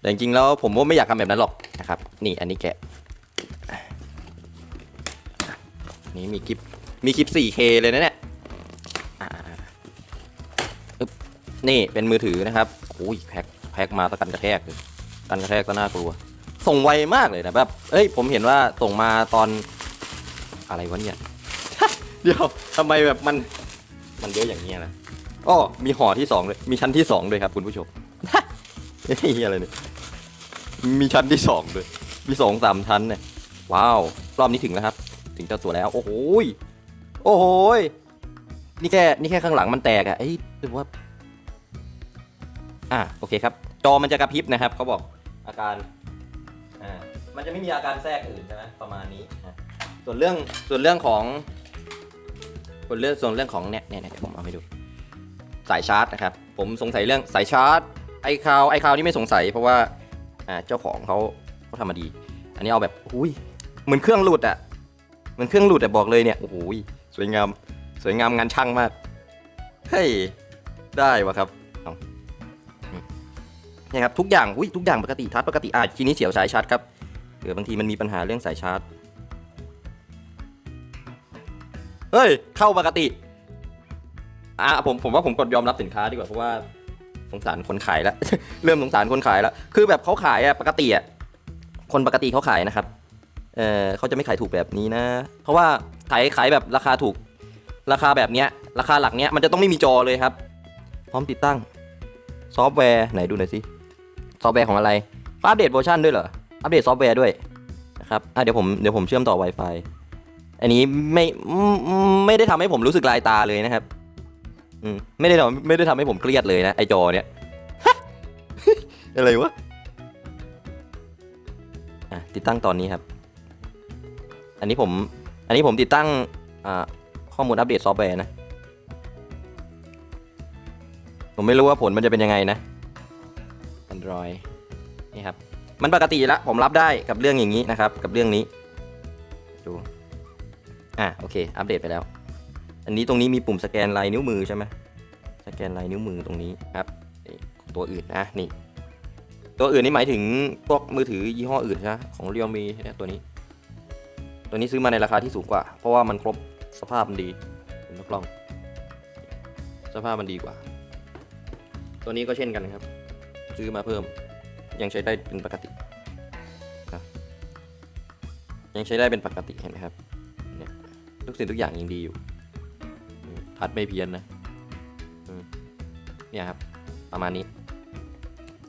แต่จริงๆแล้วผมว่าไม่อยากทำแบบนั้นหรอกนะครับ นี่อันนี้แกะนี่มีคลิปมีคลิป 4K เลยนะเนี่ยนี่เป็นมือถือนะครับโอ้ยแพ็คแพ็คมาตะกันกระแทกเลยกันกระแทกก็น่ากลัว ส่งไวมากเลยนะแบบเอ้ยผมเห็นว่าส่งมาตอนอะไรวะเนี่ยเดี๋ยวทำไมแบบมันมันเยอะอย่างเงี้ยนะอ้อมีห่อที่สองเลยมีชั้นที่สองด้วยครับคุณผู้ชมนี่อะไรเนี่ย มีชั้นที่สองด้วย มีสองสามชั้นเนี่ย ว้าว รอบนี้ถึงแล้วครับ ถึงเจ้าตัวแล้ว โอ้โหยโอ้โหยนี่แค่นี่แค่ข้างหลังมันแตกอะเอ้ยหรือว่า อะโอเคครับ จอมันจะกระพริบนะครับเขาบอกอาการ อ่า มันจะไม่มีอาการแทรกอื่นใช่ไหมประมาณนี้นะส่วนเรื่องส่วนเรื่องของส่วนเรื่องส่วนเรื่องของเนี่ยเนี่ยเนี่ยเดี๋ยวผมเอาให้ดู สายชาร์จนะครับ ผมสงสัยเรื่องสายชาร์จไอคาวไอคาวนี่ไม่สงสัยเพราะว่า เจ้าของเขาเขาทำมาดี อันนี้เอาแบบอุ้ยเหมือนเครื่องหลุดอะเหมือนเครื่องหลุดอะบอกเลยเนี่ยโอ้โหยสวยงามสวยงามงานช่างมากเฮ้ยได้วะครับอานี่ครับทุกอย่างอุ้ยทุกอย่างปกติทัดปกติอ่าทีนี้เสียวสายชาร์จครับเผื่อบางทีมันมีปัญหาเรื่องสายชาร์จเฮ้ยเข้าปกติอ่าผมผมว่าผมกดยอมรับสินค้าดีกว่าเพราะว่า สงสารคนขายแล้วเริ่มสงสารคนขายแล้วคือแบบเขาขายอะปกติอะคนปกติเขาขายนะครับ เออเขาจะไม่ขายถูกแบบนี้นะ เพราะว่าขายขายแบบราคาถูก ราคาแบบเนี้ย ราคาหลักเนี้ยมันจะต้องไม่มีจอเลยครับ พร้อมติดตั้ง ซอฟต์แวร์ไหนดูหน่อยสิ ซอฟต์แวร์ของอะไรอัปเดตเวอร์ชันด้วยเหรอ อัปเดตซอฟต์แวร์ด้วยนะครับอะเดี๋ยวผมเดี๋ยวผมเชื่อมต่อ Wi-Fi อันนี้ไม่ไม่ไม่ได้ทำให้ผมรู้สึกลายตาเลยนะครับ อืมไม่ได้ทำไม่ได้ทำให้ผมเครียดเลยนะไอจอเนี้ยอะไรวะอะติดตั้งตอนนี้ครับ อันนี้ผม อันนี้ผมติดตั้งอ่าข้อมูลอัปเดตซอฟต์แวร์นะ ผมไม่รู้ว่าผลมันจะเป็นยังไงนะ Android นี่ครับ มันปกติแล้วผมรับได้กับเรื่องอย่างนี้นะครับ กับเรื่องนี้ ดู อะโอเค อัปเดตไปแล้ว อันนี้ตรงนี้มีปุ่มสแกนลายนิ้วมือใช่ไหมสแกนลายนิ้วมือตรงนี้ครับตัวอื่นนะนี่ ตัวอื่นนี่หมายถึงพวกมือถือยี่ห้ออื่นใช่ไหมของ Realme เนี่ยตัวนี้ ตัวนี้ซื้อมาในราคาที่สูงกว่า เพราะว่ามันครบสภาพมันดีผมทดลอง สภาพมันดีกว่า ตัวนี้ก็เช่นกันครับ ซื้อมาเพิ่ม ยังใช้ได้เป็นปกติยังใช้ได้เป็นปกติเห็นไหมครับเนี่ยทุกสิ่งทุกอย่างยังดีอยู่ อัดไม่เพี้ยนนะเนี่ยครับ ประมาณนี้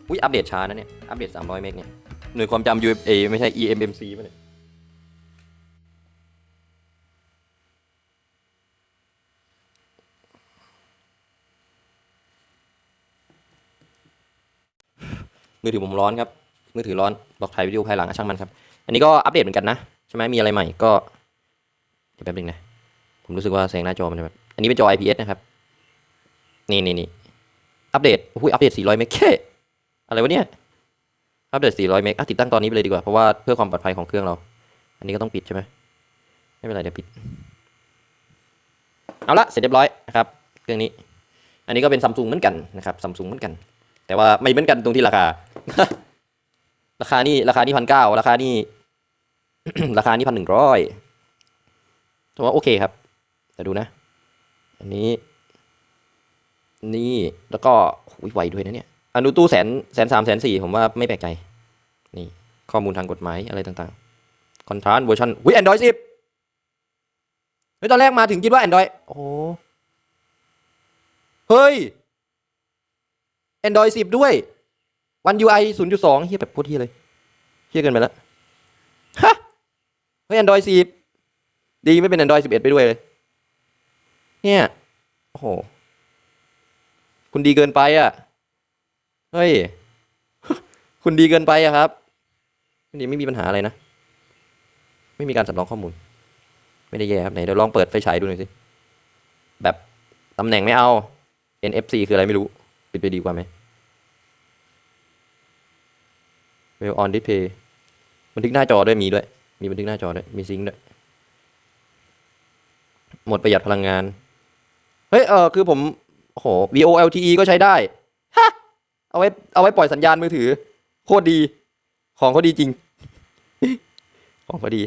อุ้ยอัปเดตช้านะเนี่ย อัปเดต 300 เมกเนี่ย หน่วยความจำ UFA ไม่ใช่ eMMC ป่ะเนี่ยมือถือผมร้อนครับ มือถือร้อนบอกถ่ายวิดีโอภายหลังช่างมันครับ อันนี้ก็อัปเดตเหมือนกันนะ ใช่ไหมมีอะไรใหม่ก็เดี๋ยวแป๊บนึงนะ ผมรู้สึกว่าแสงหน้าจอมันแบบ นนี้เป็นจอ IPS นะครับ นี่นี่นี่อัปเดตอุ้ยอัปเดต 400 เมกแค่อะไรวะเนี่ย อัปเดต 400 เมกอะติดตั้งตอนนี้ไปเลยดีกว่า เพราะว่าเพื่อความปลอดภัยของเครื่องเรา อันนี้ก็ต้องปิดใช่ไหมไม่เป็นไรเดี๋ยวปิด เอาละเสร็จเรียบร้อยนะครับ เครื่องนี้ อันนี้ก็เป็นซัมซุงเหมือนกันนะครับซัมซุงเหมือนกัน แต่ว่าไม่เหมือนกันตรงที่ราคา ราคานี่ราคานี่พันเก้าราคานี่ราคานี่พันหนึ่งร้อยถือว่าโอเคครับ แต่ดูนะ อันนี้ นี่แล้วก็หุยไวด้วยนะเนี่ยอนุตู้แสนแสนสามแสนสี่ผมว่าไม่แปลกใจ นี่ ข้อมูลทางกฎหมายอะไรต่างๆคอนทรานเวอร์ชันอุ้ยแอนดรอยสิบเฮ้ยตอนแรกมาถึงคิดว่าแอนดรอยโอ้เฮ้ย Android 10ด้วย One UI 0.2เฮียแบบโคตรเฮียเลยเฮียเกินไปแล้วฮะเฮ้ย Android 10ดีไม่เป็น Android 11ไปด้วยเลย เนี่ยโอ้โห คุณดีเกินไปอะ เฮ้ย คุณดีเกินไปอะครับนี่ไม่มีปัญหาอะไรนะ ไม่มีการสำรองข้อมูล ไม่ได้แย่ครับไหนเดี๋ยวลองเปิดไฟฉายดูหน่อยสิ แบบตำแหน่งไม่เอา NFC คืออะไรไม่รู้ ปิดไปดีกว่าไหม Well on display บันทึกหน้าจอด้วยมีด้วย มีบันทึกหน้าจอด้วย มีซิงค์ด้วย หมดประหยัดพลังงาน เฮ้ยเออคือผมโอ้โห VOLTE ก็ใช้ได้ฮะเอาไว้เอาไว้ปล่อยสัญญาณมือถือ โคตรดี ของเขาดีจริง ของเขาดี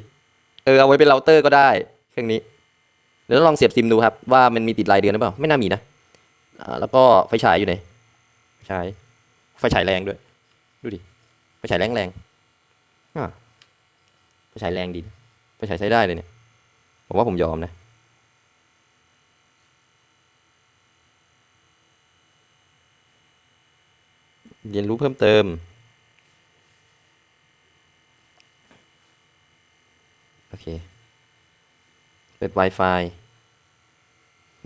เออเอาไว้เป็นเราเตอร์ก็ได้ เครื่องนี้ เดี๋ยวลองเสียบซิมดูครับ ว่ามันมีติดรายเดือนหรือเปล่า ไม่น่ามีนะอ่าแล้วก็ไฟฉายอยู่ไหนไฟฉายไฟฉายแรงด้วย ดูดิไฟฉายแรงแรงอ่าไฟฉายแรงดีไฟฉายใช้ได้เลยเนี่ยผมว่าผมยอมนะ เรียนรู้เพิ่มเติม โอเค เปิด Wi-Fi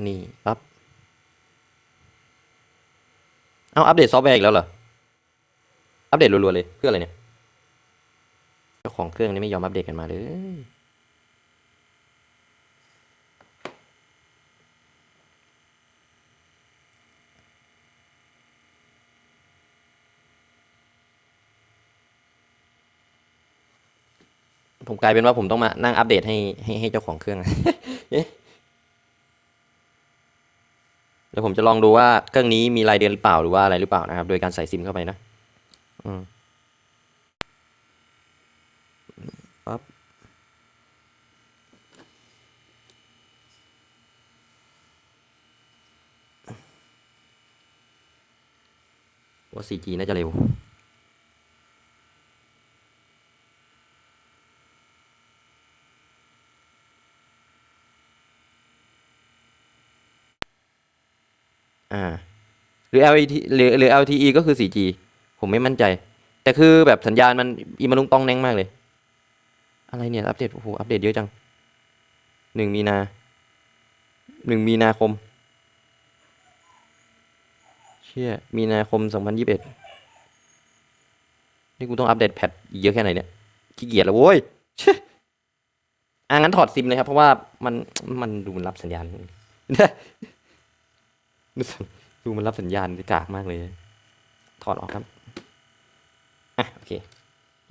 นี่ปั๊บเอาอัปเดตซอฟต์แวร์อีกแล้วเหรอ อัปเดตรัวๆเลย เพื่ออะไรเนี่ย เจ้าของเครื่องนี่ไม่ยอมอัปเดตกันมาเลย ผมกลายเป็นว่าผมต้องมานั่งอัปเดตให้ให้ให้เจ้าของเครื่องเอ๊ะเดี๋ยวผมจะลองดูว่าเครื่องนี้มีรายเดือนหรือเปล่าหรือว่าอะไรหรือเปล่านะครับ โดยการใส่ซิมเข้าไปนะอืมปั๊บว่า 4G น่าจะเร็ว อ่า หรือ LTE หรือหรือ LTE ก็คือ 4G ผมไม่มั่นใจ แต่คือแบบสัญญาณมันอีมาลุงต้องแน่งมากเลย อะไรเนี่ย อัปเดตโอ้โหอัปเดตเยอะจังหนึ่งมีนาหนึ่งมีนาคม เชี่ยมีนาคมสองพันยี่สิบเอ็ดนี่กูต้องอัปเดตแพทอีกเยอะแค่ไหนเนี่ยขี้เกียจแล้วโว้ยเชี่ยอะงั้นถอดซิมเลยครับ เพราะว่ามันมันดูมันรับสัญญาณ ดูมันรับสัญญาณกากมากเลย ถอดออกครับอะโอเค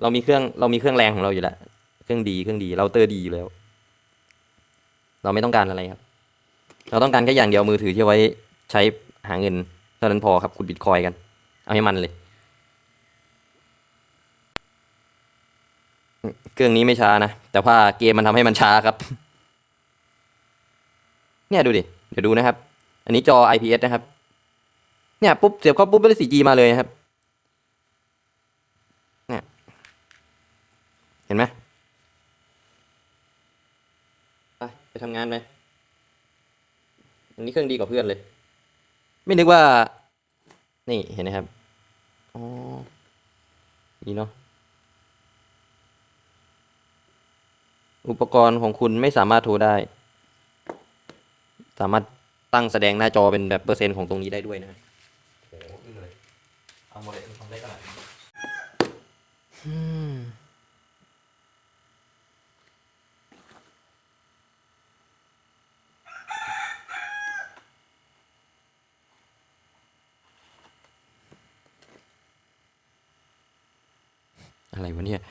เรามีเครื่องเรามีเครื่องแรงของเราอยู่แล้ว เครื่องดีเครื่องดี เราเตอร์ดีอยู่แล้ว เราไม่ต้องการอะไรครับ เราต้องการแค่อย่างเดียวมือถือที่ไว้ใช้หาเงินเท่านั้นพอครับขุดบิตคอยกัน เอาให้มันเลย เครื่องนี้ไม่ช้านะ แต่ว่าเกมมันทำให้มันช้าครับ เนี่ยดูดิ เดี๋ยวดูนะครับ อันนี้จอ IPS นะครับ เนี่ยปุ๊บเสียบเข้าปุ๊บได้ 4G มาเลยนะครับเนี่ยเห็นไหมไปไปทำงานไปอันนี้เครื่องดีกว่าเพื่อนเลย ไม่นึกว่า นี่เห็นไหมครับอ๋อนี่เนาะอุปกรณ์ของคุณไม่สามารถโทรได้ สามารถตั้งแสดงหน้าจอเป็นแบบเปอร์เซ็นต์ของตรงนี้ได้ด้วยนะโอ้โหอึ้งเลยทำหมดเลยทำได้ขนาดนี้ อะไรวะเนี่ย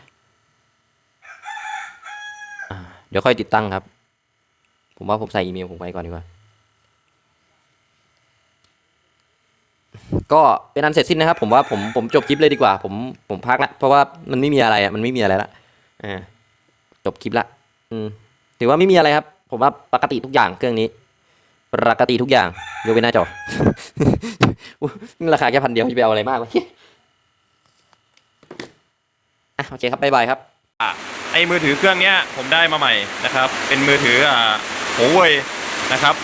เดี๋ยวค่อยติดตั้งครับ ผมว่าผมใส่อีเมลผมไว้ก่อนดีกว่า ก็เป็นอันเสร็จสิ้นนะครับ ผมว่าผมผมจบคลิปเลยดีกว่า ผมผมพักละเพราะว่ามันไม่มีอะไรอะมันไม่มีอะไรละอ่าจบคลิปละอืมถือว่าไม่มีอะไรครับ ผมว่าปกติทุกอย่างเครื่องนี้ปกติทุกอย่างยกเว้นหน้าจอราคาแค่พันเดียวจะไปเอาอะไรมากวะอะโอเคครับบ๊ายบายครับอะไอ้มือถือเครื่องเนี้ยผมได้มาใหม่นะครับ เป็นมือถืออ่าหัวเว่ยนะครับ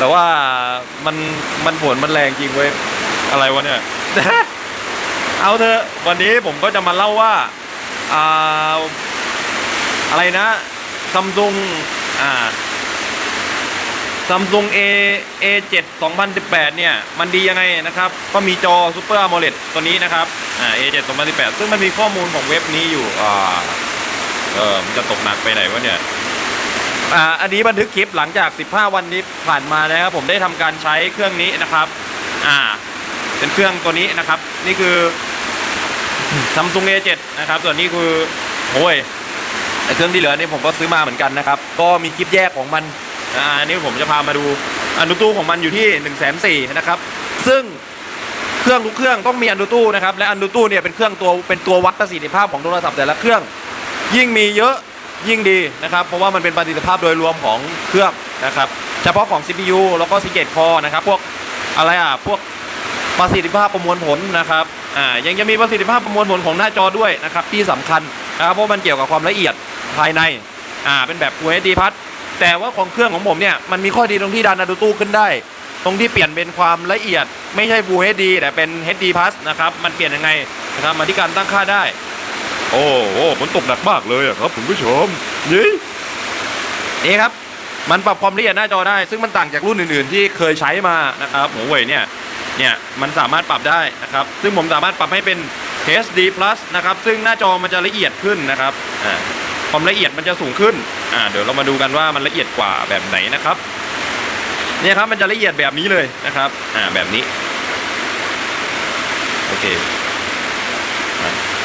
แต่ว่ามันมันผลมันแรงจริงเว้ย อะไรวะเนี่ย เอาเถอะวันนี้ผมก็จะมาเล่าว่าอ่าอะไรนะซัมซุงอ่าซัมซุง A A7 2018 เนี่ย มันดียังไงนะครับ ก็มีจอ Super AMOLED ตัวนี้นะครับอ่า A7 2018 ซึ่งมันมีข้อมูลของเว็บนี้อยู่อ่าเออมันจะตกหนักไปไหนวะเนี่ย อ่าอันนี้บันทึกคลิปหลังจาก 15 วันนี้ผ่านมานะครับผมได้ทำการใช้เครื่องนี้นะครับ อ่า เป็นเครื่องตัวนี้นะครับ นี่คือ Samsung A7 นะครับ ส่วนนี้คือโอ้ยเครื่องที่เหลือนี่ผมก็ซื้อมาเหมือนกันนะครับ ก็มีคลิปแยกของมันอ่าอันนี้ผมจะพามาดูอนุตู้ของมันอยู่ที่1นึ่งแสนสี่นะครับ ซึ่งเครื่องทุกเครื่องต้องมีอันดูตู้นะครับและอันดูตู้เนี่ยเป็นเครื่องตัวเป็นตัววัดประสิทธิภาพของโทรศัพท์แต่ละเครื่อง ยิ่งมีเยอะ ยิ่งดีนะครับ เพราะว่ามันเป็นประสิทธิภาพโดยรวมของเครื่องนะครับ เฉพาะของ CPU แล้วก็ Secret Core นะครับ พวกอะไรอะ พวกประสิทธิภาพประมวลผลนะครับ อ่า ยังจะมีประสิทธิภาพประมวลผลของหน้าจอด้วยนะครับ ที่สำคัญนะครับ เพราะมันเกี่ยวกับความละเอียดภายใน อ่า เป็นแบบ Full HD Plus แต่ว่าของเครื่องของผมเนี่ย มันมีข้อดีตรงที่ดันอะดูตู้ขึ้นได้ ตรงที่เปลี่ยนเป็นความละเอียด ไม่ใช่ Full HD แต่เป็น HD Plus นะครับ มันเปลี่ยนยังไงนะครับ มาที่การตั้งค่าได้ โอ้โหฝนตกหนักมากเลยอะครับคุณผู้ชมนี่นี่ครับ มันปรับความละเอียดหน้าจอได้ ซึ่งมันต่างจากรุ่นอื่นๆ ที่เคยใช้มานะครับหัวเว่ยเนี่ยเนี่ยมันสามารถปรับได้นะครับ ซึ่งผมสามารถปรับให้เป็น HD Plus นะครับ ซึ่งหน้าจอมันจะละเอียดขึ้นนะครับอ่าความละเอียดมันจะสูงขึ้นอ่าเดี๋ยวเรามาดูกันว่ามันละเอียดกว่าแบบไหนนะครับเนี่ยครับมันจะละเอียดแบบนี้เลยนะครับอ่าแบบนี้โอเค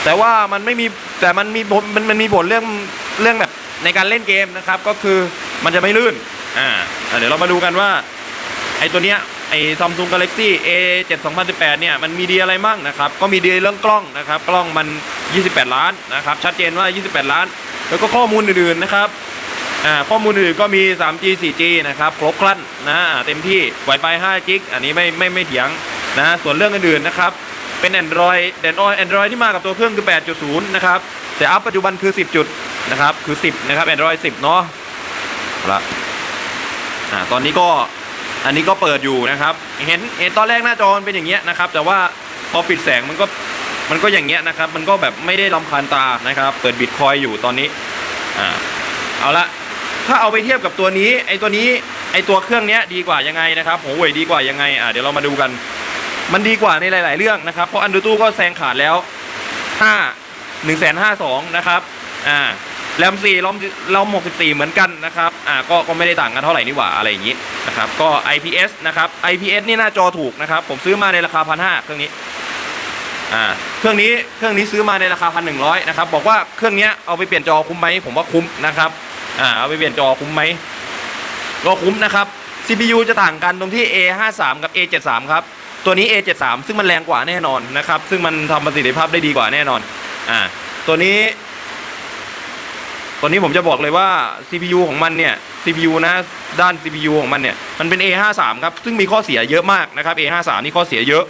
แต่ว่ามันไม่มีแต่มันมีมันมันมีผลเรื่องเรื่องแบบในการเล่นเกมนะครับ ก็คือมันจะไม่ลื่นอ่าเดี๋ยวเรามาดูกันว่าไอ้ตัวเนี้ยไอ้ Samsung Galaxy A 7 2018 เนี่ย มันมีดีอะไรมั่งนะครับ ก็มีดีเรื่องกล้องนะครับ กล้องมัน 28 ล้านนะครับ ชัดเจนว่า 28 ล้าน แล้วก็ข้อมูลอื่นๆนะครับอ่าข้อมูลอื่นก็มี 3G 4G นะครับ ครบครันนะเต็มที่ Wi-Fi 5 g อันนี้ไม่ไม่ไม่เถียงนะ ส่วนเรื่องอื่นๆนะครับ เป็น Android แอนดรอยแอนดรอยที่มากับตัวเครื่องคือ 8.0 นะครับ แต่อัพปัจจุบันคือ 10 จุดนะครับ คือ 10 นะครับ Android 10 เนาะเอาละอ่าตอนนี้ก็อันนี้ก็เปิดอยู่นะครับ เห็นเห็นตอนแรกหน้าจอมันเป็นอย่างเงี้ยนะครับ แต่ว่าพอปิดแสงมันก็มันก็อย่างเงี้ยนะครับ มันก็แบบไม่ได้รำคาญตานะครับ เปิดบิตคอยอยู่ตอนนี้อ่าเอาละถ้าเอาไปเทียบกับตัวนี้ไอตัวนี้ไอตัวเครื่องเนี้ยดีกว่ายังไงนะครับหัวเว่ยดีกว่ายังไงอ่าเดี๋ยวเรามาดูกัน มันดีกว่าในหลาย ๆ เรื่องนะครับ เพราะอันดูตู้ก็แซงขาดแล้ว 5 1 5 2 0 0นะครับ อ่าแรม4ล้อมล้อม64 เหมือนกันนะครับ อ่า ก็ ก็ไม่ได้ต่างกันเท่าไหร่นี่หว่า อะไรอย่างนี้นะครับ ก็ IPS นะครับ IPS นี่หน้าจอถูกนะครับ ผมซื้อมาในราคาพันห้าเครื่องนี้ อ่า เครื่องนี้ เครื่องนี้ซื้อมาในราคาพันหนึ่งร้อยนะครับ บอกว่าเครื่องนี้เอาไปเปลี่ยนจอคุ้มไหม ผมว่าคุ้มนะครับ อ่า เอาไปเปลี่ยนจอคุ้มไหม ก็คุ้มนะครับ CPU จะต่างกันตรงที่ A53 กับ A73 ครับ ตัวนี้ A73 ซึ่งมันแรงกว่าแน่นอนนะครับ ซึ่งมันทำประสิทธิภาพได้ดีกว่าแน่นอน อ่า ตัวนี้ ตัวนี้ผมจะบอกเลยว่า CPU ของมันเนี่ย CPU นะ ด้าน CPU ของมันเนี่ย มันเป็น A53 ครับ ซึ่งมีข้อเสียเยอะมากนะครับ A53 นี่ข้อเสียเยอะ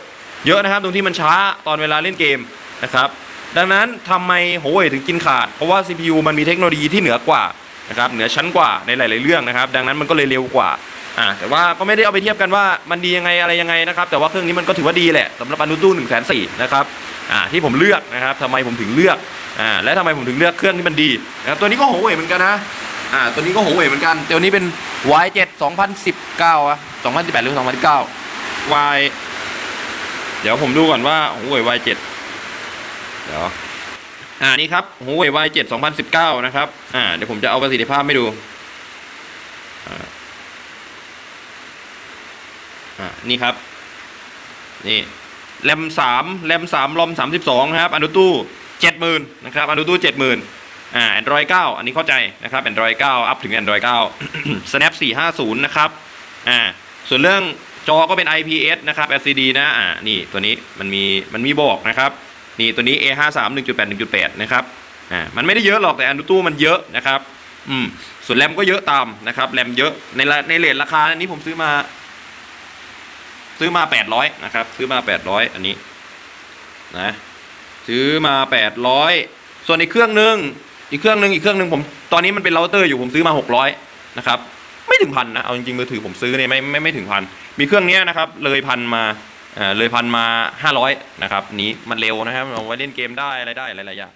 เยอะนะครับ ตรงที่มันช้าตอนเวลาเล่นเกมนะครับ ดังนั้นทำไมหัวยถึงกินขาด เพราะว่า CPU มันมีเทคโนโลยีที่เหนือกว่านะครับ เหนือชั้นกว่าในหลาย ๆ เรื่องนะครับ ดังนั้นมันก็เลยเร็วกว่า อ่าแต่ว่าก็ไม่ได้เอาไปเทียบกันว่ามันดียังไงอะไรยังไงนะครับแต่ว่าเครื่องนี้มันก็ถือว่าดีแหละสำหรับอนุตู้หนึ่งแสนสี่นะครับอ่าที่ผมเลือกนะครับทำไมผมถึงเลือกอ่าและทำไมผมถึงเลือกเครื่องที่มันดีนะครับตัวนี้ก็หัวเว่ยเหมือนกันนะอ่าตัวนี้ก็หัวเว่ยเหมือนกันต่ตัวนี้เป็น Y7 2019อะ2018 หรือ 2019 Y เดี๋ยวผมดูก่อนว่าหัวเว่ย Y7 เดี๋ยวอ่านี่ครับหัวเว่ย Y7 2019 นะครับอ่าเดี๋ยวผมจะเอาประสิทธิภาพให้ดู อ่า อ่านี่ครับ นี่แรมสามแรมสามลอมสามสิบสองครับอนุตู้เจ็ดหมื่นนะครับอนุตู้เจ็ดหมื่นอ่า Android 9อันนี้เข้าใจนะครับ Android 9อัพถึง Android 9 Snap 450นย์นะครับอ่าส่วนเรื่องจอก็เป็น IPS นะครับ LCD นะอ่านี่ตัวนี้มันมีมันมีบอกนะครับ นี่ตัวนี้ A53 1.8 1.8 นะครับอ่ามันไม่ได้เยอะหรอกแต่อนุตู้มันเยอะนะครับอืมส่วนแรมก็เยอะตามนะครับแรมเยอะในละในเลทราคาอันนี้ผมซื้อมา ซื้อมา 800นะครับซื้อมา 800 อันนี้นะซื้อมา 800 ส่วนอีกเครื่องหนึ่งอีกเครื่องหนึ่งอีกเครื่องหนึ่งผมตอนนี้มันเป็นเราเตอร์อยู่ผมซื้อมา 600นะครับไม่ถึงพันนะเอาจริงๆมือถือผมซื้อเนี่ยไม่ไม่ไม่ถึงพันมีเครื่องนี้นะครับเลยพันมาอ่าเลยพันมา 500นะครับนี้มันเร็วนะครับเอาไว้เล่นเกมได้อะไรได้หลายๆอย่าง